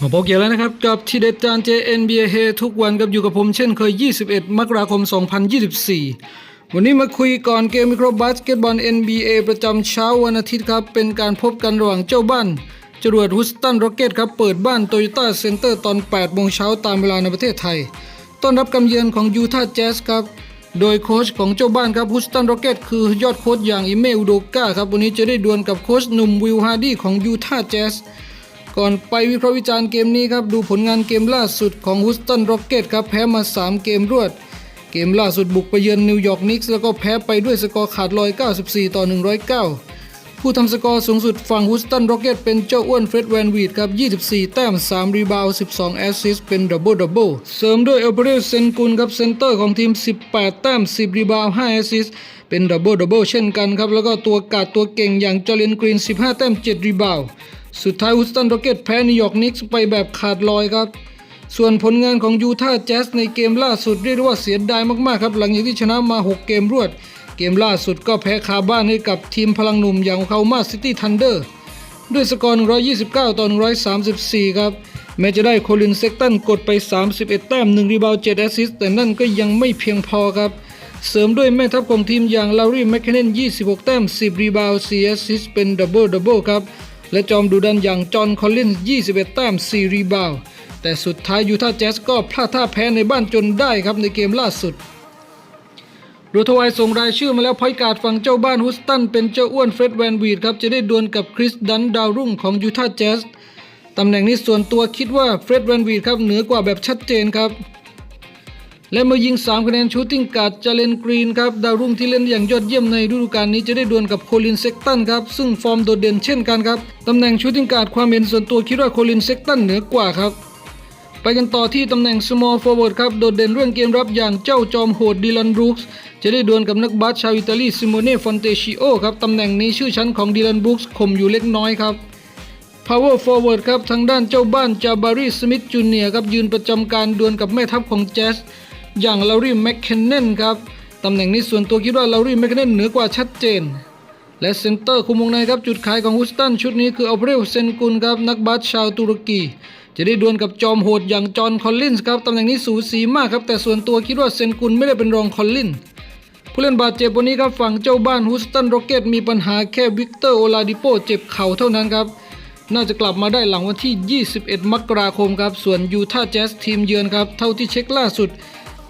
มาพบกันแล้วนะครับกับทีเด็ดจาน JNBA เฮทุกวันกับอยู่กับผมเช่นเคย 21 มกราคม 2024 วันนี้มาคุยก่อนเกมมิโครบาสเกตบอล NBA ประจำเช้าวันอาทิตย์ครับ เป็นการพบกันระหว่างเจ้าบ้าน จรวดฮุสตันร็อกเกตครับ เปิดบ้านโตโยต้าเซ็นเตอร์ตอน 8 โมงเช้าตามเวลาในประเทศไทย ต้อนรับกำเยือนของยูทาห์แจ๊สครับ โดยโค้ชของเจ้าบ้านครับฮุสตันร็อกเกตคือยอดโค้ชอย่างอิเมอุโดกาครับวันนี้จะได้ดวลกับโค้ชหนุ่มวิลฮาร์ดี้ของยูทาห์แจ๊ส ก่อนไปวิเคราะห์วิจารณ์เกมนี้ครับ ดูผลงานเกมล่าสุดของฮุสตันร็อกเก็ตครับ แพ้มา 3 เกมรวด เกมล่าสุดบุกไปเยือนนิวยอร์กนิกส์แล้วก็แพ้ไปด้วยสกอร์ขาดลอย 94 ต่อ 109 ผู้ทำสกอร์สูงสุดฝั่งฮุสตันร็อกเก็ตเป็นเจ้าอ้วนเฟร็ดแวนวีดครับ 24 แต้ม 3 รีบาวด์12 แอสซิสต์เป็นดับเบิลดับเบิลเสริมด้วยเอเบรลเซนกุลครับเซนเตอร์ของทีม 18 แต้ม 10 รีบาวด์5แอสซิสต์เป็นดับเบิลดับเบิลเช่นกันครับแล้วก็ตัวกาดตัวเก่งอย่างจอเลนกรีน 15 แต้ม 7 รีบาว สุดท้ายฮุสตันโรเกตแพ้นิวยอร์กนิกส์ไปแบบขาดลอยครับ ส่วนผลงานของยูทาห์แจ๊สในเกมล่าสุดเรียกว่าเสียดายมากๆครับหลังจากที่ชนะมา 6 เกมรวด เกมล่าสุดก็แพ้คาบ้านให้กับทีมพลังหนุ่มอย่างเขามาซิตี้ทันเดอร์ด้วยสกอร์ 129 ต่อ 134 ครับ แม้จะได้โคลินเซกตันกดไป 31 แต้ม 1 รีบาว7แอสซิสต์แต่นั่นก็ยังไม่เพียงพอครับ เสริมด้วยแม่ทัพของทีมอย่างลารีแมคเคนเนน26 แต้ม 10 รีบาว4แอสซิสต์เป็นดับเบิลดับเบิลครับ และจอมดุดันอย่างจอห์นคอลลินส์21 แต้ม 4 รีบาวแต่สุดท้ายยูทาห์แจ๊สก็พลาดท่าแพ้ในบ้านจนได้ครับในเกมล่าสุดโรทวายส่งรายชื่อมาแล้วพอยการ์ดฝั่งเจ้าบ้านฮุสตันเป็นเจ้าอ้วนเฟร็ดแวนวีดครับจะได้ดวลกับคริสดันดาวรุ่งของยูทาห์แจ๊สตำแหน่งนี้ส่วนตัวคิดว่าเฟร็ดแวนวีดครับเหนือกว่าแบบชัดเจนครับ และเมื่อยิง 3 คะแนนชูตติ้งการ์ดจาเลนกรีนครับ ดาวรุ่งที่เล่นอย่างยอดเยี่ยมในฤดูกาลนี้จะได้ดวลกับโคลินเซกตันครับ ซึ่งฟอร์มโดดเด่นเช่นกันครับ ตำแหน่งชูตติ้งการ์ดความเห็นส่วนตัวคิดว่าโคลินเซกตันเหนือกว่าครับไปกันต่อที่ตำแหน่ง small forward ครับ โดดเด่นเรื่องเกมรับอย่างเจ้าจอมโหดดิลันบรูคส์จะได้ดวลกับนักบาสชาวอิตาลีซิโมเน่ฟอนเตชิโอครับ ตำแหน่งนี้ชื่อชั้นของดิลันบรูคส์ข่มอยู่เล็กน้อยครับ power forward ครับ ทางด้านเจ้าบ้านจาบารีสมิธจูเนียครับ ยืนประจำการดวลกับแม่ทัพของแจ๊ส อย่างลารีแมคเคนเนนครับตำแหน่งนี้ส่วนตัวคิดว่าลารีแมคเคนเนนเหนือกว่าชัดเจน และเซนเตอร์คุมวงในครับจุดขายของฮุสตันชุดนี้คืออัลเบรลเซนกุลครับนักบาสชาวตุรกี จะได้ดวลกับจอมโหดอย่างจอห์นคอลลินส์ครับตำแหน่งนี้สูสีมากครับแต่ส่วนตัวคิดว่าเซนกุลไม่ได้เป็นรองคอลลินส์ผู้เล่นบาดเจ็บวันนี้ครับฝั่งเจ้าบ้านฮุสตันโรเกตมีปัญหาแค่วิกเตอร์โอลาดิโปเจ็บเข่าเท่านั้นครับน่าจะกลับมาได้หลังวันที่ 21 มกราคมครับ ส่วนยูทาห์แจ๊สทีมเยือนครับ เท่าที่เช็คล่าสุด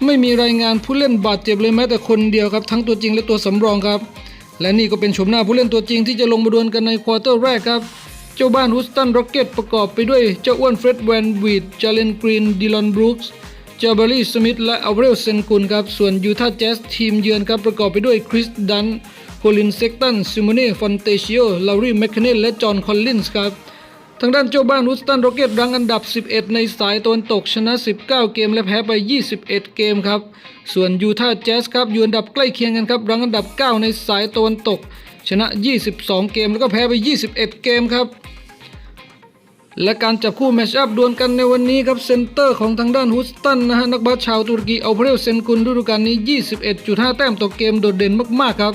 ไม่มีรายงานผู้เล่นบาดเจ็บเลยแม้แต่คนเดียวครับทั้งตัวจริงและตัวสำรองครับ และนี่ก็เป็นชมหน้าผู้เล่นตัวจริงที่จะลงมาดวลกันในควอเตอร์แรกครับ เจ้าบ้านฮุสตันร็อกเก็ตประกอบไปด้วยเจ้าอ้วนเฟร็ดแวนวีดจาเลนกรีนดิลอนบรูคส์เจาบารีสมิธและอัลเวลเซนกุลครับส่วนยูทาห์แจ๊สทีมเยือนครับประกอบไปด้วยคริสดันโคลินเซกตันซิโมเน่ฟอนเตชิโอลารีแมคเคนเนลและจอห์นคอลลินส์ครับ ทางด้านเจ้าบ้านฮุสตันโรเกตรังอันดับ 11 ในสายตะวันตกชนะ 19 เกมและแพ้ไป 21 เกมครับ ส่วนยูทาห์แจ๊สครับอยู่อันดับใกล้เคียงกันครับรังอันดับ 9 ในสายตะวันตก ชนะ 22 เกมแล้วก็แพ้ไป 21 เกมครับ และการจับคู่แมชอัพดวลกันในวันนี้ครับเซนเตอร์ของทางด้านฮุสตันนะฮะนักบาสชาวตุรกีเอาเพรลเซนกุลฤดูกาลนี้ 21.5 แต้มต่อเกมโดดเด่นมากๆครับ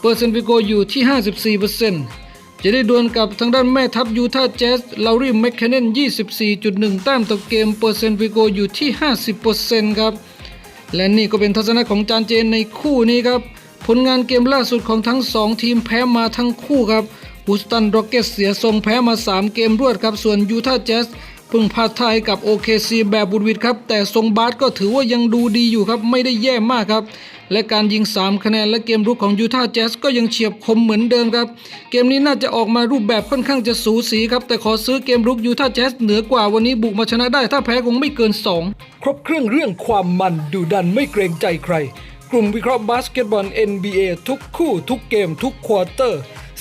เปอร์เซ็นต์ฟิโกอยู่ที่ 54% จะได้ดวลกับทางด้านแม่ทัพยูทาห์แจ๊สลารีแมคเคนเนน24.1 แต้มต่อเกมเปอร์เซนต์วิโกอยู่ที่ 50%ครับ และนี่ก็เป็นทัศนะของจานเจนในคู่นี้ครับ ผลงานเกมล่าสุดของทั้ง 2 ทีมแพ้มาทั้งคู่ครับฮูสตันโรเกตเสียทรงแพ้มา 3 เกมรวดครับ ส่วนยูทาห์แจ๊ส พิ่งพาดทยกับ OKC แบบบุดหวิดครับ แต่ทรงบาสก็ถือว่ายังดูดีอยู่ครับ ไม่ได้แย่มากครับ และการยิง 3 คะแนนและเกมรุกของยูทาห์แจ๊สก็ยังเฉียบคมเหมือนเดิมครับ เกมนี้น่าจะออกมารูปแบบค่อนข้างจะสูสีครับ แต่ขอซื้อเกมรุกยูทาห์แจ๊สเหนือกว่าวันนี้บุกมาชนะได้ถ้าแพ้คงไม่เกิน 2 ครบเครื่องเรื่องความมันดูดันไม่เกรงใจใคร กลุ่มวิเคราะห์บาสเกตบอล NBA ทุกคู่ทุกเกมทุกควอเตอร์